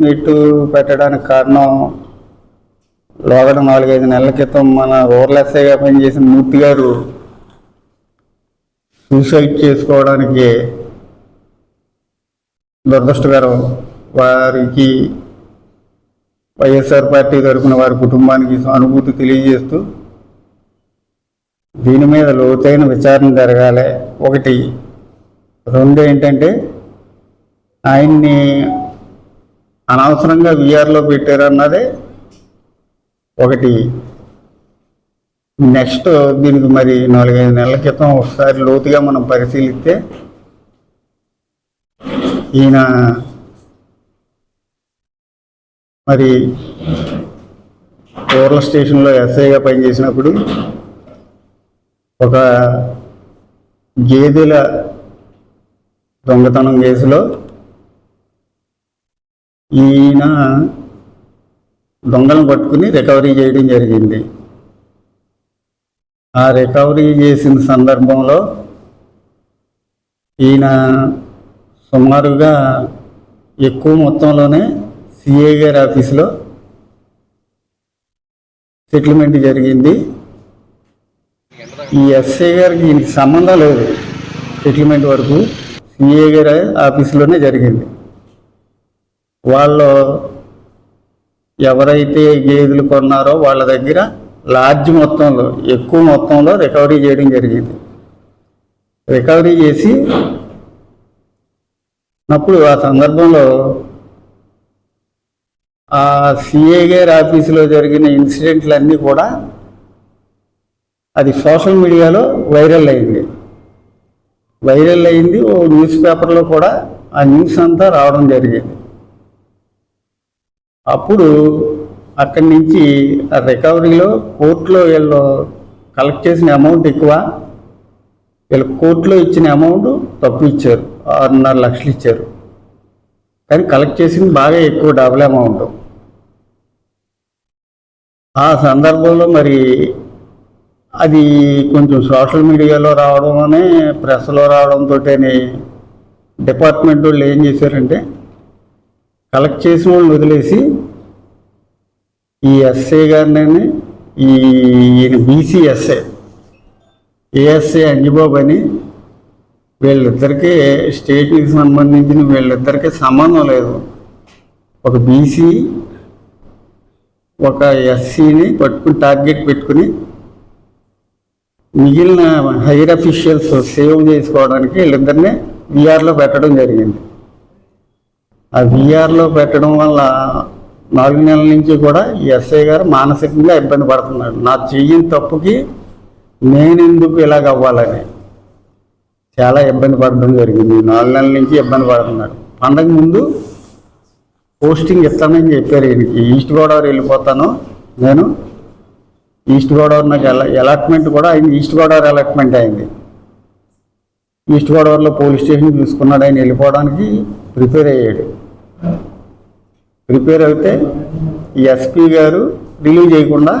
Meet పెట్టడానికి కారణం లోగడ నాలుగైదు నెలల క్రితం మన రూరల్ ఎస్ఐగా పనిచేసిన మూర్తి గారు సూసైడ్ చేసుకోవడానికి దురదృష్టకరం వారికి వైఎస్ఆర్ పార్టీ తరఫున వారి కుటుంబానికి సానుభూతి తెలియజేస్తూ దీని మీద లోతైన విచారణ జరగాలి. ఒకటి రెండు ఏంటంటే ఆయన్ని అనవసరంగా విఆర్లో పెట్టారన్నదే ఒకటి. నెక్స్ట్ దీనికి మరి నాలుగైదు నెలల క్రితం ఒకసారి లోతుగా మనం పరిశీలిస్తే ఈయన మరి ఓర్ల స్టేషన్లో ఎస్ఐగా పనిచేసినప్పుడు ఒక గేదెల దొంగతనం కేసులో ఈయన దొంగలను పట్టుకుని రికవరీ చేయడం జరిగింది. ఆ రికవరీ చేసిన సందర్భంలో ఈయన సుమారుగా ఎక్కువ మొత్తంలోనే సిఏ గారి ఆఫీసులో సెటిల్మెంట్ జరిగింది. ఈ ఎస్ఏ గారికి దీనికి సంబంధం లేదు. సెటిల్మెంట్ వరకు సిఏ గారి ఆఫీసులోనే జరిగింది. వాళ్ళు ఎవరైతే గేదెలు కొన్నారో వాళ్ళ దగ్గర లార్జ్ మొత్తంలో ఎక్కువ మొత్తంలో రికవరీ చేయడం జరిగింది. రికవరీ చేసి అప్పుడు ఆ సందర్భంలో ఆ సిఏ గారి ఆఫీసులో జరిగిన ఇన్సిడెంట్లన్నీ కూడా అది సోషల్ మీడియాలో వైరల్ అయింది. వైరల్ అయింది ఓ న్యూస్ పేపర్లో కూడా ఆ న్యూస్ అంతా రావడం జరిగింది. అప్పుడు అక్కడి నుంచి ఆ రికవరీలో కోర్టులో వీళ్ళు కలెక్ట్ చేసిన అమౌంట్ ఎక్కువ. వీళ్ళు కోర్టులో ఇచ్చిన అమౌంట్ తక్కువ ఇచ్చారు. ఆరున్నర లక్షలు ఇచ్చారు. కానీ కలెక్ట్ చేసింది బాగా ఎక్కువ డబుల్ అమౌంట్. ఆ సందర్భంలో మరి అది కొంచెం సోషల్ మీడియాలో రావడంలోనే ప్రెస్లో రావడంతో డిపార్ట్మెంట్ వాళ్ళు ఏం చేశారంటే కలెక్ట్ చేసిన వాళ్ళని వదిలేసి ఈ ఎస్ఏ గారిని ఈ ఈయన బీసీఎస్ఏ ఏఎస్ఏ అంజబాబు అని వీళ్ళిద్దరికీ స్టేట్కి సంబంధించిన వీళ్ళిద్దరికీ సంబంధం లేదు. ఒక బీసీ ఒక ఎస్సీని పట్టుకుని టార్గెట్ పెట్టుకుని మిగిలిన హైర్ అఫీషియల్స్ సేవ్ చేసుకోవడానికి వీళ్ళిద్దరిని విఆర్లో పెట్టడం జరిగింది. ఆ విఆర్లో పెట్టడం వల్ల నాలుగు నెలల నుంచి కూడా ఈ ఎస్ఐ గారు మానసికంగా ఇబ్బంది పడుతున్నాడు నా చెయ్యని తప్పుకి నేను ఎందుకు ఇలాగ అవ్వాలని చాలా ఇబ్బంది పడడం జరిగింది. నాలుగు నెలల నుంచి ఇబ్బంది పడుతున్నాడు పండగ ముందు పోస్టింగ్ ఇస్తానని చెప్పారు ఈయనకి. ఈస్ట్ గోదావరి వెళ్ళిపోతాను నేను. ఈస్ట్ గోదావరి నాకు ఎలా అలాట్మెంట్ కూడా అయింది. ఈస్ట్ గోదావరి అలాట్మెంట్ అయింది. ఈస్ట్ గోదావరిలో పోలీస్ స్టేషన్ తీసుకున్నాడు ఆయన వెళ్ళిపోవడానికి ప్రిపేర్ అయ్యాడు. ప్రిపేర్ అయితే ఈ ఎస్పీ గారు రిలీవ్ చేయకుండా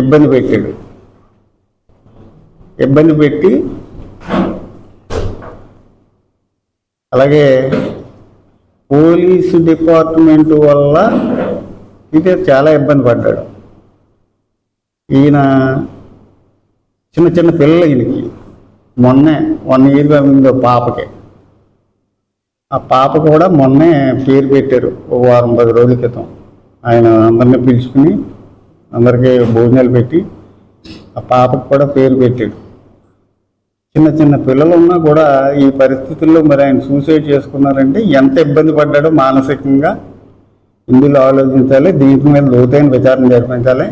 ఇబ్బంది పెట్టాడు. ఇబ్బంది పెట్టి అలాగే పోలీసు డిపార్ట్మెంట్ వల్ల ఇది చాలా ఇబ్బంది పడ్డాడు. ఈయన చిన్న చిన్న పిల్లలు ఈయనకి. మొన్నే వన్ ఇయర్గా ఉంది పాపకి. ఆ పాప కూడా మొన్నే పేరు పెట్టారు ఓ వారం పది రోజుల క్రితం. ఆయన అందరిని పిలుచుకుని అందరికీ భోజనాలు పెట్టి ఆ పాపకు కూడా పేరు పెట్టాడు చిన్న చిన్న పిల్లలు ఉన్నా కూడా ఈ పరిస్థితుల్లో మరి ఆయన సూసైడ్ చేసుకున్నారంటే ఎంత ఇబ్బంది పడ్డాడో మానసికంగా ఇందులో ఆలోచించాలి దీని మీద లోతైన విచారణ జరిపించాలి.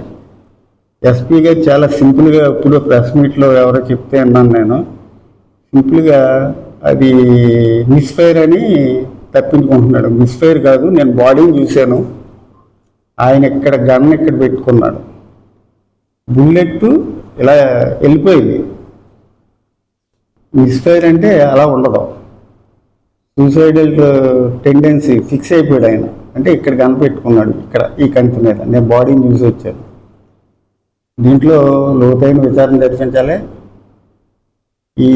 ఎస్పీ గారు చాలా సింపుల్గా ఇప్పుడు ప్రెస్ మీట్లో ఎవరో చెప్తే అన్నాను నేను. సింపుల్గా అది మిస్ఫైర్ అని తప్పించుకుంటున్నాడు. మిస్ఫైర్ కాదు నేను బాడీని చూశాను. ఆయన ఇక్కడ గన్ ఇక్కడ పెట్టుకున్నాడు. బుల్లెట్ ఇలా వెళ్ళిపోయింది. మిస్ఫైర్ అంటే అలా ఉండదు. సూసైడల్ టెండెన్సీ ఫిక్స్ అయిపోయాడు ఆయన. అంటే ఇక్కడ కనిపెట్టుకున్నాడు ఇక్కడ ఈ కంటి మీద. నేను బాడీని చూసి వచ్చాను. దీంట్లో లోతైన విచారణ జరిపించాలి ఈ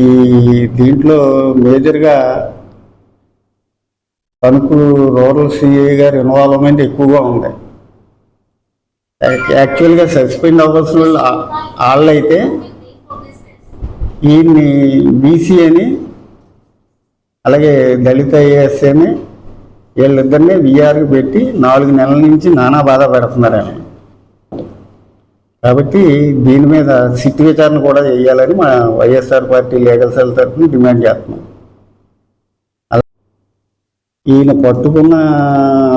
దీంట్లో మేజర్గా తణుకు రూరల్ సిఐ గారి ఇన్వాల్వ్మెంట్ ఎక్కువగా ఉంది. యాక్చువల్గా సస్పెండ్ అవ్వాల్సిన వాళ్ళు వాళ్ళైతే ఈయన్ని బీసీ అని అలాగే దళిత ఐఏఎస్ అని వీళ్ళిద్దరిని విఆర్కి పెట్టి నాలుగు నెలల నుంచి నానా బాధ పెడుతున్నారు ఆయన కాబట్టి దీని మీద సిట్ విచారణ కూడా చేయాలని మా వైఎస్ఆర్ పార్టీ లీగల్ సెల్ తరఫున డిమాండ్ చేస్తున్నాం. ఈయన పట్టుకున్న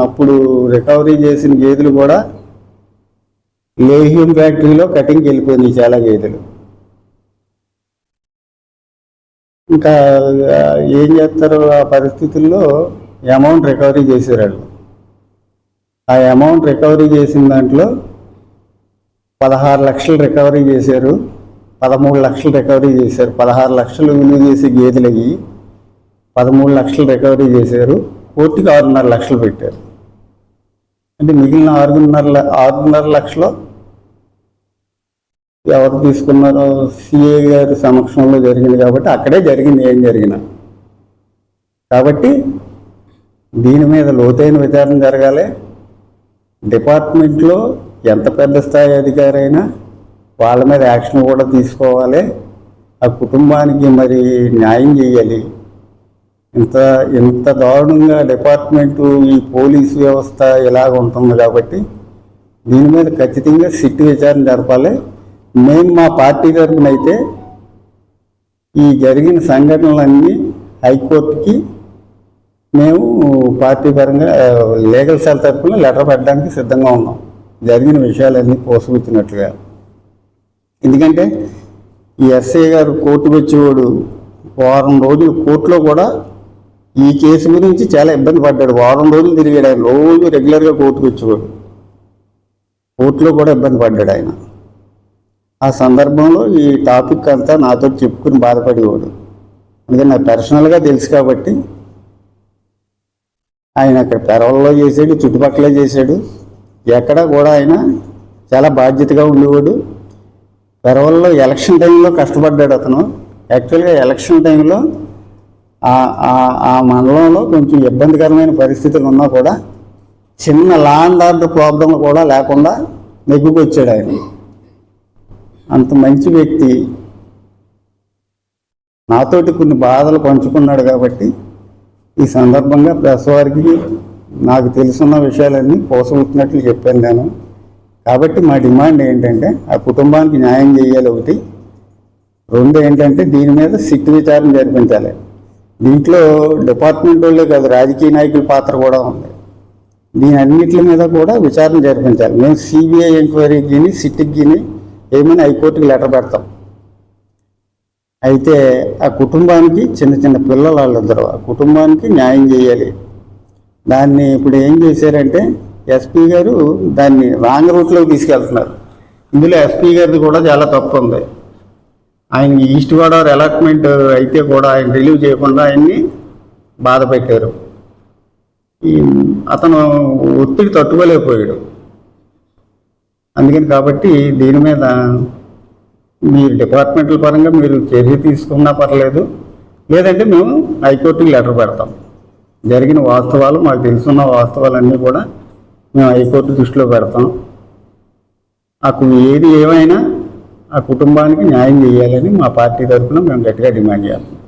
అప్పుడు రికవరీ చేసిన గేదెలు కూడా లేహ్యం ఫ్యాక్టరీలో కటింగ్కి వెళ్ళిపోయింది చాలా గేదెలు. ఇంకా ఏం చేస్తారు ఆ పరిస్థితుల్లో అమౌంట్ రికవరీ చేసేవాళ్ళు ఆ అమౌంట్ రికవరీ చేసిన దాంట్లో పదహారు లక్షలు రికవరీ చేశారు. పదమూడు లక్షలు రికవరీ చేశారు. పదహారు లక్షలు విలువ చేసే గేదెలు అయ్యి పదమూడు లక్షలు రికవరీ చేశారు. కోర్టుకి ఆరున్నర లక్షలు పెట్టారు. అంటే మిగిలిన ఆరున్నర ఆరున్నర లక్షలు ఎవరు తీసుకున్నారో సిఏ గారి సమక్షంలో జరిగింది కాబట్టి అక్కడే జరిగింది ఏం జరిగినా. కాబట్టి దీని మీద లోతైన విచారణ జరగాలి. డిపార్ట్మెంట్లో ఎంత పెద్ద స్థాయి అధికారి అయినా వాళ్ళ మీద యాక్షన్ కూడా తీసుకోవాలి. ఆ కుటుంబానికి మరి న్యాయం చేయాలి. ఇంత ఇంత దారుణంగా డిపార్ట్మెంటు ఈ పోలీసు వ్యవస్థ ఇలాగ ఉంటుంది కాబట్టి దీని మీద ఖచ్చితంగా సిట్ విచారణ జరపాలి. మేము మా పార్టీ తరఫున అయితే ఈ జరిగిన సంఘటనలన్నీ హైకోర్టుకి మేము పార్టీ పరంగా లీగల్ సెల్ తరఫున లెటర్ పెట్టడానికి సిద్ధంగా ఉన్నాం. జరిగిన విషయాలన్నీ పోసుకొచ్చినట్లుగా. ఎందుకంటే ఈ ఎస్ఐ గారు కోర్టుకు వచ్చేవాడు వారం రోజులు కోర్టులో కూడా ఈ కేసు గురించి చాలా ఇబ్బంది పడ్డాడు. వారం రోజులు తిరిగాడు ఆయన. రోజు రెగ్యులర్గా కోర్టుకు వచ్చేవాడు. కోర్టులో కూడా ఇబ్బంది పడ్డాడు ఆయన. ఆ సందర్భంలో ఈ టాపిక్ అంతా నాతో చెప్పుకుని బాధపడేవాడు. అందుకని నాకు పర్సనల్గా తెలుసు కాబట్టి ఆయన అక్కడ పెరవల్లో చేసాడు చుట్టుపక్కల చేశాడు. ఎక్కడ కూడా ఆయన చాలా బాధ్యతగా ఉండేవాడు. పెరవల్లో ఎలక్షన్ టైంలో కష్టపడ్డాడు అతను. యాక్చువల్గా ఎలక్షన్ టైంలో ఆ- ఆ- మండలంలో కొంచెం ఇబ్బందికరమైన పరిస్థితులు ఉన్నా కూడా చిన్న లా అండ్ ఆర్డర్ ప్రాబ్లం కూడా లేకుండా నెగ్గుకొచ్చాడు ఆయన. అంత మంచి వ్యక్తి. నాతోటి కొన్ని బాధలు పంచుకున్నాడు కాబట్టి ఈ సందర్భంగా ప్రెస్ వారికి నాకు తెలుసున్న విషయాలన్నీ పోసవుతున్నట్లు చెప్పాను నేను. కాబట్టి మా డిమాండ్ ఏంటంటే ఆ కుటుంబానికి న్యాయం చేయాలి ఒకటి. రెండు ఏంటంటే దీని మీద సిట్ విచారణ జరిపించాలి. దీంట్లో డిపార్ట్మెంట్ వాళ్ళే కాదు రాజకీయ నాయకుల పాత్ర కూడా ఉంది. దీని అన్నిటి మీద కూడా విచారణ జరిపించాలి. మేము సిబిఐ ఎంక్వైరీకి సిట్కి ఏమైనా హైకోర్టుకి లెటర్ పెడతాం. అయితే ఆ కుటుంబానికి చిన్న చిన్న పిల్లలు వాళ్ళిద్దరు ఆ కుటుంబానికి న్యాయం చేయాలి. దాన్ని ఇప్పుడు ఏం చేశారంటే ఎస్పీ గారు దాన్ని రాంగ్ రూట్లోకి తీసుకెళ్తున్నారు. ఇందులో ఎస్పీ గారిది కూడా చాలా తప్పు ఉంది. ఆయన ఈస్ట్ గోదావరి అలాట్మెంట్ అయితే కూడా ఆయన రిలీవ్ చేయకుండా ఆయన్ని బాధ పెట్టారు. ఈ అతను ఒత్తిడి తట్టుకోలేకపోయాడు. అందుకని కాబట్టి దీని మీద మీరు డిపార్ట్మెంట్ల పరంగా మీరు చర్య తీసుకున్నా పర్లేదు. లేదంటే మేము హైకోర్టుకి లెటర్ పెడతాం. జరిగిన వాస్తవాలు మాకు తెలుసున్న వాస్తవాలన్నీ కూడా మేము హైకోర్టు దృష్టిలో పెడతాం. నాకు ఏది ఏమైనా ఆ కుటుంబానికి న్యాయం చేయాలని మా పార్టీ తరఫున మేము గట్టిగా డిమాండ్ చేస్తాం.